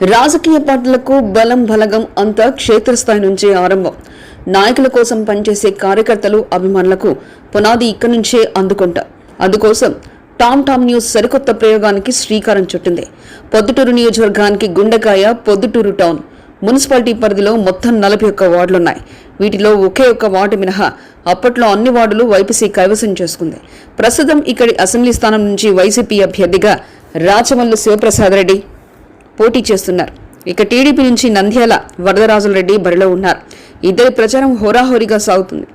రాజకీయ పార్టీలకు బలం బలగం అంతా క్షేత్రస్థాయి నుంచే ఆరంభం. నాయకుల కోసం పనిచేసే కార్యకర్తలు అభిమానులకు పునాది ఇక్కడి నుంచే అందుకుంటారు అందుకోసం టామ్ టామ్ న్యూస్ సరికొత్త ప్రయోగానికి శ్రీకారం చుట్టింది. పొద్దుటూరు నియోజకవర్గానికి గుండెకాయ పొద్దుటూరు టౌన్. మున్సిపాలిటీ పరిధిలో మొత్తం నలభై ఒక్క వార్డులున్నాయి. వీటిలో ఒకే ఒక్క వార్డు మినహా అప్పట్లో అన్ని వార్డులు వైపీసీ కైవసం చేసుకుంది. ప్రస్తుతం ఇక్కడి అసెంబ్లీ స్థానం నుంచి వైసీపీ అభ్యర్థిగా రాచమల్లు శివప్రసాద్ రెడ్డి పోటీ చేస్తున్నారు. ఇక టీడీపీ నుంచి నంద్యాల వరదరాజులరెడ్డి బరిలో ఉన్నారు. ఇద్దరి ప్రచారం హోరాహోరీగా సాగుతుంది.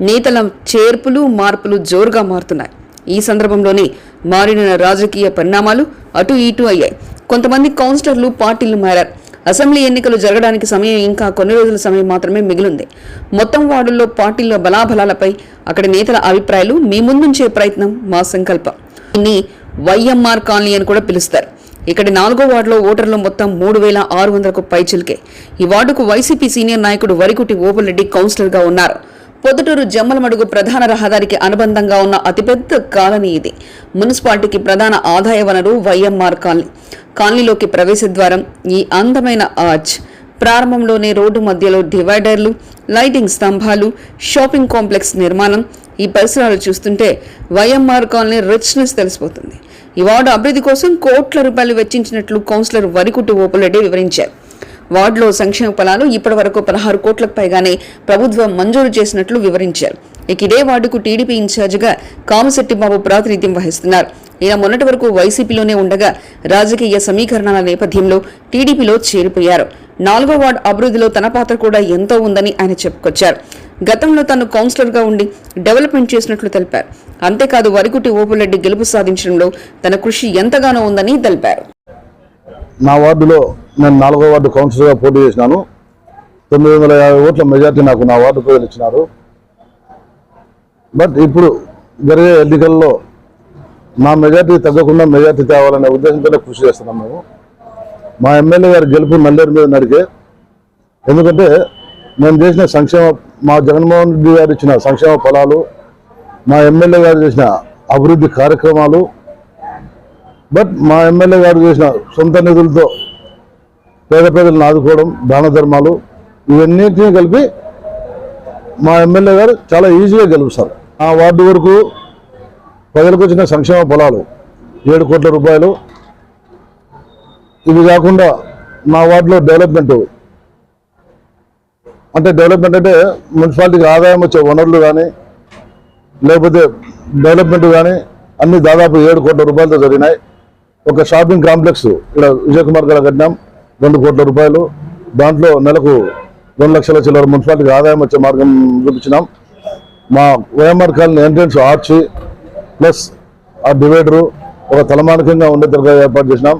నేతల చేర్పులు మార్పులు జోరుగా మారుతున్నాయి. ఈ సందర్భంలోనే మారిన రాజకీయ పరిణామాలు అటు ఇటు అయ్యాయి. కొంతమంది కౌన్సిలర్లు పార్టీలు మారారు. అసెంబ్లీ ఎన్నికలు జరగడానికి సమయం ఇంకా కొన్ని రోజుల సమయం మాత్రమే మిగిలింది. మొత్తం వార్డుల్లో పార్టీల బలాబలాలపై అక్కడి నేతల అభిప్రాయాలు మీ ముందుంచే ప్రయత్నం మా సంకల్పం. దీన్ని వైఎంఆర్ కాలనీ అని కూడా పిలుస్తారు. ఇక్కడి నాలుగో వార్డులో ఓటర్లు మొత్తం మూడు వేల ఆరు వందలకు పైచిల్కే ఈ వార్డుకు వైసీపీ సీనియర్ నాయకుడు వరికుటి ఓపులరెడ్డి కౌన్సిలర్గా ఉన్నారు. పొద్దుటూరు జమ్మలమడుగు ప్రధాన రహదారికి అనుబంధంగా ఉన్న అతిపెద్ద కాలనీ ఇది. మున్సిపాలిటీకి ప్రధాన ఆదాయ వనరు వైఎంఆర్ కాలనీ. కాలనీలోకి ప్రవేశ ద్వారం ఈ అందమైన ఆర్చ్. ప్రారంభంలోనే రోడ్డు మధ్యలో డివైడర్లు లైటింగ్ స్తంభాలు షాపింగ్ కాంప్లెక్స్ నిర్మాణం. ఈ పరిసరాలు చూస్తుంటే వైఎంఆర్ కాలనీ రిచ్నెస్ తెలిసిపోతుంది. ఈ వార్డు అభివృద్ధి కోసం కోట్ల రూపాయలు వెచ్చించినట్లు కౌన్సిలర్ వరికుట్టు ఓపులరెడ్డి వివరించారు. వార్డులో సంక్షేమ ఫలాలు ఇప్పటి వరకు పదహారు కోట్లకు పైగానే ప్రభుత్వం మంజూరు చేసినట్లు వివరించారు. ఇక ఇదే వార్డుకు టీడీపీ ఇన్ఛార్జిగా కామశెట్టి బాబు ప్రాతినిధ్యం వహిస్తున్నారు. ఈయన మొన్నటి వరకు వైసీపీలోనే ఉండగా రాజకీయ సమీకరణాల నేపథ్యంలో టీడీపీలో చేరిపోయారు. నాలుగో వార్డు అభివృద్ధిలో తన పాత్ర కూడా ఎంతో ఉందని ఆయన చెప్పుకొచ్చారు. గతంలో తాను కౌన్సిలర్గా ఉండి డెవలప్మెంట్ చేసినట్లు తెలిపారు. అంతేకాదు వరికుటి ఓపులరెడ్డి గెలుపు సాధించడంలో తన కృషి ఎంతగానో ఉందని తెలిపారు. నా వార్డులో నేను నాలుగో వార్డు కౌన్సిలర్గా పోటీ చేసినాను. తొమ్మిది వందల యాభై ఓట్ల మెజార్టీ నాకు నా వార్డు ప్రజలు ఇచ్చినారు. బట్ ఇప్పుడు జరిగే ఎన్నికల్లో మా మెజార్టీ తగ్గకుండా మెజార్టీ తేవాలనే ఉద్దేశంతోనే కృషి చేస్తున్నాం మేము. మా ఎమ్మెల్యే గారి గెలుపు నల్లేరు మీద నడికే. ఎందుకంటే మేము చేసిన సంక్షేమ మా జగన్మోహన్ రెడ్డి గారు ఇచ్చిన సంక్షేమ ఫలాలు మా ఎమ్మెల్యే గారు చేసిన అభివృద్ధి కార్యక్రమాలు బట్ మా ఎమ్మెల్యే గారు చేసిన సొంత నిధులతో పేద ప్రజలను ఆదుకోవడం దాన ధర్మాలు ఇవన్నింటినీ కలిపి మా ఎమ్మెల్యే గారు చాలా ఈజీగా గెలుపుస్తారు ఆ వార్డు వరకు ప్రజలకు వచ్చిన సంక్షేమ పొలాలు ఏడు కోట్ల రూపాయలు. ఇవి కాకుండా మా వార్డులో డెవలప్మెంట్. అంటే డెవలప్మెంట్ అంటే మున్సిపాలిటీకి ఆదాయం వచ్చే వనరులు కానీ లేకపోతే డెవలప్మెంట్ కానీ అన్ని దాదాపు ఏడు కోట్ల రూపాయలతో జరిగినాయి. ఒక షాపింగ్ కాంప్లెక్స్ ఇక్కడ విజయ్ కుమార్ గారు కట్టినాం రెండు కోట్ల రూపాయలు. దాంట్లో నెలకు రెండు లక్షల చిల్లర మున్సిపాలిటీకి ఆదాయం వచ్చే మార్గం చూపించినాం. మా YMR colony entrance arch plus ఆ డివైడరు ఒక తలమానికంగా ఉండే ఏర్పాటు చేసినాం.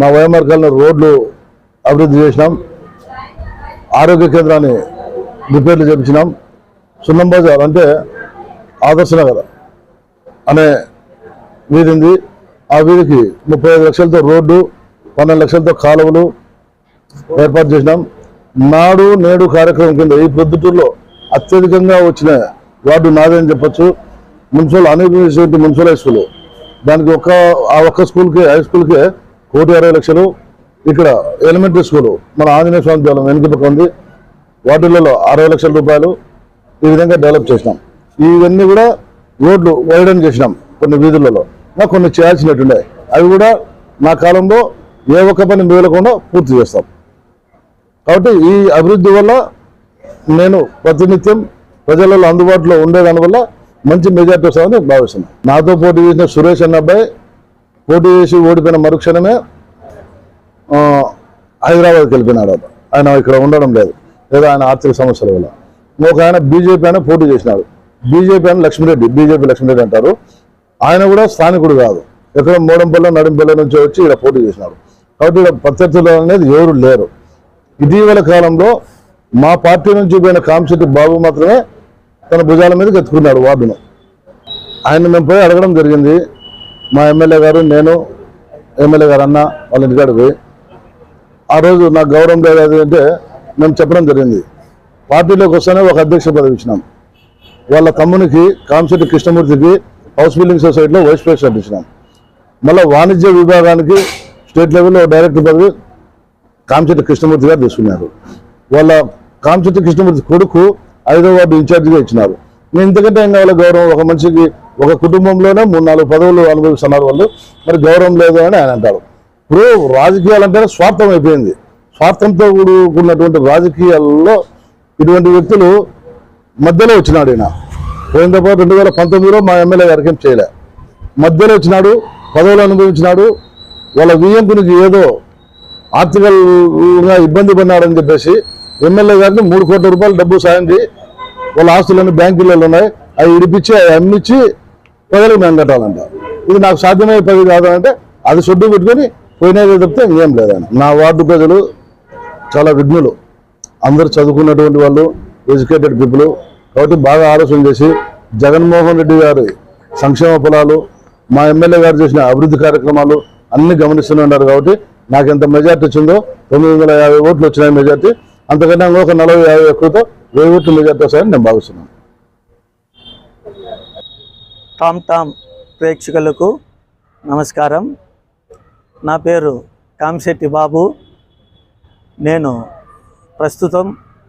మా వయమార్గాల్లో రోడ్లు అభివృద్ధి చేసినాం. ఆరోగ్య కేంద్రాన్ని రిపేర్లు చేపించినాం. సున్నం బజార్ అంటే ఆదర్శ నగర్ అనే వీధి ఉంది. ఆ వీధికి ముప్పై ఐదు లక్షలతో రోడ్డు పన్నెండు లక్షలతో కాలువలు ఏర్పాటు చేసినాం. నాడు నేడు కార్యక్రమం కింద ఈ ప్రొద్దుటూరులో అత్యధికంగా వచ్చిన వార్డు నాదే అని చెప్పొచ్చు. మున్సిపల్ అనేక మున్సిపల్ హై స్కూల్ దానికి ఒక్క ఆ ఒక్క స్కూల్కి హై స్కూల్కే కోటి అరవై లక్షలు ఇక్కడ ఎలిమెంటరీ స్కూల్ మన ఆంజనేయ స్వామి దేవాలయం వెనుక పక్క ఉంది. వాటిలలో అరవై లక్షల రూపాయలు ఈ విధంగా డెవలప్ చేసినాం. ఇవన్నీ కూడా రోడ్లు వైడన్ చేసినాం కొన్ని వీధులలో. ఇంకా కొన్ని చేయాల్సినట్టుండే అవి కూడా నా కాలంలో ఏ ఒక్క పని మిగలకుండా పూర్తి చేస్తాం. కాబట్టి ఈ అభివృద్ధి వల్ల నేను ప్రతినిత్యం ప్రజలలో అందుబాటులో ఉండేదాని వల్ల మంచి మెజార్టీ వస్తుందని భావిస్తున్నాను. నాతో పోటీ చేసిన సురేష్ అన్న అబ్బాయి పోటీ చేసి ఓడిపోయిన మరుక్షణమే హైదరాబాద్కి వెళ్ళిపోయినాడు ఆయన. ఇక్కడ ఉండడం లేదు. లేదా ఆయన ఆర్థిక సమస్యల వల్ల. ఒక ఆయన బీజేపీ ఆయన పోటీ చేసినాడు. బీజేపీ ఆయన లక్ష్మీరెడ్డి బీజేపీ లక్ష్మీరెడ్డి అంటారు. ఆయన కూడా స్థానికుడు కాదు. ఎక్కడ మోడంపల్లి నడింపల్లి నుంచి వచ్చి ఇక్కడ పోటీ చేసినాడు. కాబట్టి ఇక్కడ ప్రత్యర్థులు అనేది ఎవరు లేరు. ఇటీవల కాలంలో మా పార్టీ నుంచి పోయిన కాంశెట్టి బాబు మాత్రమే తన భుజాల మీదకి ఎత్తుకున్నాడు వార్డును ఆయన మేము పోయి అడగడం జరిగింది. మా ఎమ్మెల్యే గారు నేను ఎమ్మెల్యే గారు అన్న వాళ్ళ ఇంటికాడికి పోయి. ఆ రోజు నాకు గౌరవం లేదు అంటే మేము చెప్పడం జరిగింది. పార్టీలోకి వస్తేనే ఒక అధ్యక్ష పదవి ఇచ్చినాం. వాళ్ళ తమ్మునికి కామశెట్టి కృష్ణమూర్తికి హౌస్ బిల్డింగ్ సొసైటీలో వైస్ ప్రెసిడెంట్ ఇచ్చినాం. మళ్ళీ వాణిజ్య విభాగానికి స్టేట్ లెవెల్లో డైరెక్టర్ పదవి కామచెట్టి కృష్ణమూర్తి గారు తీసుకున్నారు. వాళ్ళ కామచెట్టి కృష్ణమూర్తి కొడుకు ఐదో వార్డు ఇన్ఛార్జిగా ఇచ్చినారు. నేను ఇంతకంటే ఏం కావాలి? గౌరవం ఒక మనిషికి ఒక కుటుంబంలోనే మూడు నాలుగు పదవులు అనుభవిస్తున్నారు వాళ్ళు. మరి గౌరవం లేదు అని ఆయన అంటారు. ఇప్పుడు రాజకీయాలు అంటేనే స్వార్థం అయిపోయింది. స్వార్థంతో కూడుకున్నటువంటి రాజకీయాల్లో ఇటువంటి వ్యక్తులు మధ్యలో వచ్చినాడు ఈయన. పోయిన పాటు రెండు వేల పంతొమ్మిదిలో మా ఎమ్మెల్యే గారికి ఏం చేయలే. మధ్యలో వచ్చినాడు పదవులు అనుభవించినాడు. వాళ్ళ వియ్యంకునికి ఏదో ఆర్థికంగా ఇబ్బంది పడినాడని చెప్పేసి ఎమ్మెల్యే గారిని మూడు కోట్ల రూపాయలు డబ్బు సాయం చేయి వాళ్ళ ఆస్తులన్నీ బ్యాంకులలో ఉన్నాయి. అవి ఇడిపించి అవి అమ్మిచ్చి ప్రజలకు మేము కట్టాలంట. ఇది నాకు సాధ్యమయ్యే పది కాదు అంటే అది సొడ్డు పెట్టుకొని పోయినది తప్పితే ఇంకేం లేదని నా వార్డు ప్రజలు చాలా విఘ్నులు. అందరూ చదువుకున్నటువంటి వాళ్ళు ఎడ్యుకేటెడ్ పీపుల్. కాబట్టి బాగా ఆలోచన చేసి జగన్మోహన్ రెడ్డి గారి సంక్షేమ ఫలాలు మా ఎమ్మెల్యే గారు చేసిన అభివృద్ధి కార్యక్రమాలు అన్ని గమనిస్తూనే ఉన్నారు. కాబట్టి నాకు ఎంత మెజార్టీ వచ్చిందో తొమ్మిది వందల యాభై ఓట్లు వచ్చినాయి మెజార్టీ. అంతకన్నా ఒక నలభై యాభై ఎక్కువతో వెయ్యి ఓట్లు మెజార్టీ వస్తాయని నేను భావిస్తున్నాను. టామ్ టామ్ ప్రేక్షకులకు నమస్కారం. నా పేరు కామిశెట్టి బాబు. నేను ప్రస్తుతం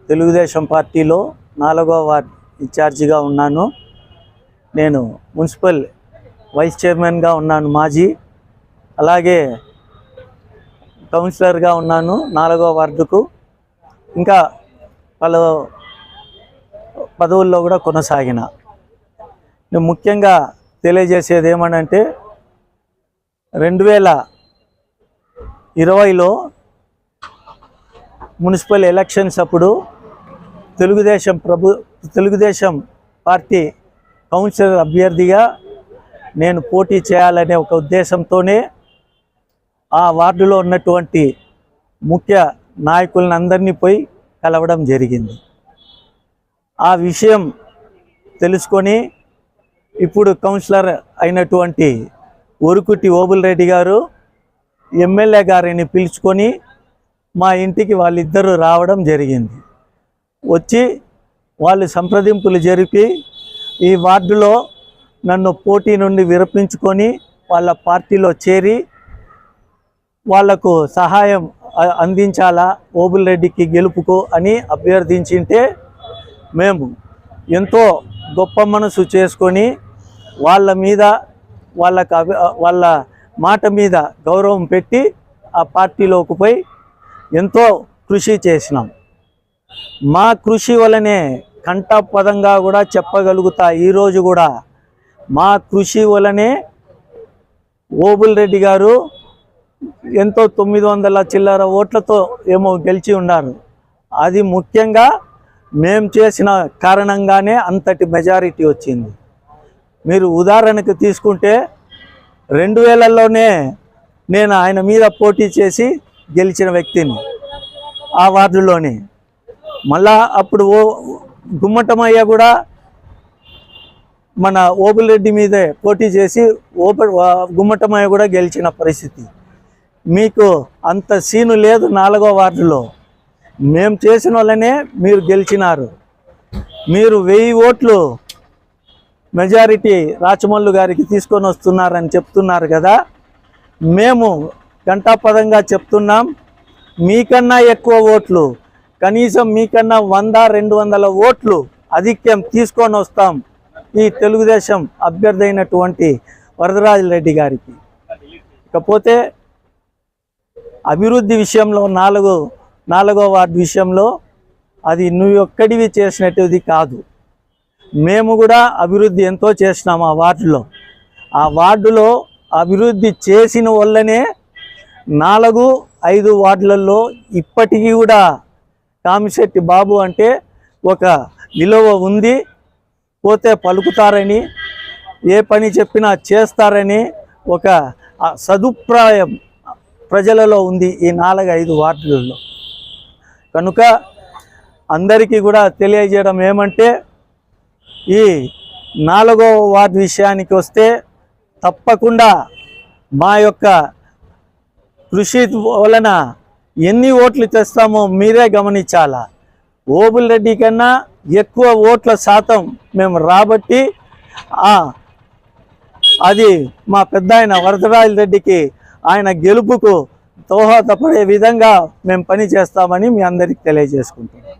తెలుగుదేశం పార్టీలో నాలుగో వార్డ్ ఇన్ఛార్జిగా ఉన్నాను. నేను మున్సిపల్ వైస్ చైర్మన్గా ఉన్నాను మాజీ. అలాగే కౌన్సిలర్గా ఉన్నాను నాలుగో వార్డుకు. ఇంకా పలు పదవుల్లో కూడా కొనసాగిన. నేను ముఖ్యంగా తెలియజేసేది ఏమనంటే రెండు వేల ఇరవైలో మున్సిపల్ ఎలక్షన్స్ అప్పుడు తెలుగుదేశం ప్రభు తెలుగుదేశం పార్టీ కౌన్సిలర్ అభ్యర్థిగా నేను పోటీ చేయాలనే ఒక ఉద్దేశంతోనే ఆ వార్డులో ఉన్నటువంటి ముఖ్య నాయకులను అందరినీ పోయి కలవడం జరిగింది. ఆ విషయం తెలుసుకొని ఇప్పుడు కౌన్సిలర్ అయినటువంటి ఒరుకుటి ఓబుల్ రెడ్డి గారు ఎమ్మెల్యే గారిని పిలుచుకొని మా ఇంటికి వాళ్ళిద్దరూ రావడం జరిగింది. వచ్చి వాళ్ళు సంప్రదింపులు జరిపి ఈ వార్డులో నన్ను పోటీ నుండి విరపించుకొని వాళ్ళ పార్టీలో చేరి వాళ్ళకు సహాయం అందించాలా? ఓబుల్ రెడ్డికి గెలుపుకు అని అభ్యర్థించింటే మేము ఎంతో గొప్ప మనసు చేసుకొని వాళ్ళ మీద వాళ్ళకు వాళ్ళ మాట మీద గౌరవం పెట్టి ఆ పార్టీలోకి పోయి ఎంతో కృషి చేసినాం. మా కృషి వలనే కంఠపదంగా కూడా చెప్పగలుగుతా ఈరోజు కూడా. మా కృషి వలనే ఓబుల్ రెడ్డి గారు ఎంతో తొమ్మిది వందల చిల్లర ఓట్లతో ఏమో గెలిచి ఉన్నారు. అది ముఖ్యంగా మేము చేసిన కారణంగానే అంతటి మెజారిటీ వచ్చింది. మీరు ఉదాహరణకు తీసుకుంటే రెండు వేలలోనే నేను ఆయన మీద పోటీ చేసి గెలిచిన వ్యక్తిని ఆ వార్డులోనే. మళ్ళా అప్పుడు ఓ గుమ్మటమయ్య కూడా మన ఓబులరెడ్డి మీదే పోటీ చేసి ఓప గుమ్మటమయ్య కూడా గెలిచిన పరిస్థితి. మీకు అంత సీను లేదు నాలుగో వార్డులో. మేము చేసిన వల్లనే మీరు గెలిచినారు. మీరు వెయ్యి ఓట్లు మెజారిటీ రాచమల్లు గారికి తీసుకొని వస్తున్నారని చెప్తున్నారు కదా. మేము గంటాపదంగా చెప్తున్నాం మీకన్నా ఎక్కువ ఓట్లు కనీసం మీకన్నా వంద రెండు వందల ఓట్లు ఆధిక్యం తీసుకొని వస్తాం ఈ తెలుగుదేశం అభ్యర్థి అయినటువంటి వరదరాజరెడ్డి గారికి. ఇకపోతే అభివృద్ధి విషయంలో నాలుగు నాలుగో వార్డు విషయంలో అది నువ్వు ఒక్కడివి చేసినట్టుది కాదు. మేము కూడా అభివృద్ధి ఎంతో చేసినాము ఆ వార్డులో. ఆ వార్డులో అభివృద్ధి చేసిన వల్లనే నాలుగు ఐదు వార్డులలో ఇప్పటికీ కూడా కామిశెట్టి బాబు అంటే ఒక విలువ ఉంది. పోతే పలుకుతారని ఏ పని చెప్పినా చేస్తారని ఒక సదుప్రాయం ప్రజలలో ఉంది ఈ నాలుగు ఐదు వార్డులలో. కనుక అందరికీ కూడా తెలియజేయడం ఏమంటే ఈ నాలుగో వార్డు విషయానికి వస్తే తప్పకుండా మా యొక్క కృషి వలన ఎన్ని ఓట్లు తెస్తామో మీరే గమనించాలా? ఓబుల్ రెడ్డి కన్నా ఎక్కువ ఓట్ల శాతం మేము రాబట్టి అది మా పెద్ద ఆయన వరదరాజు రెడ్డికి ఆయన గెలుపుకు దోహదపడే విధంగా మేము పని చేస్తామని మీ అందరికి తెలియజేసుకుంటున్నాం.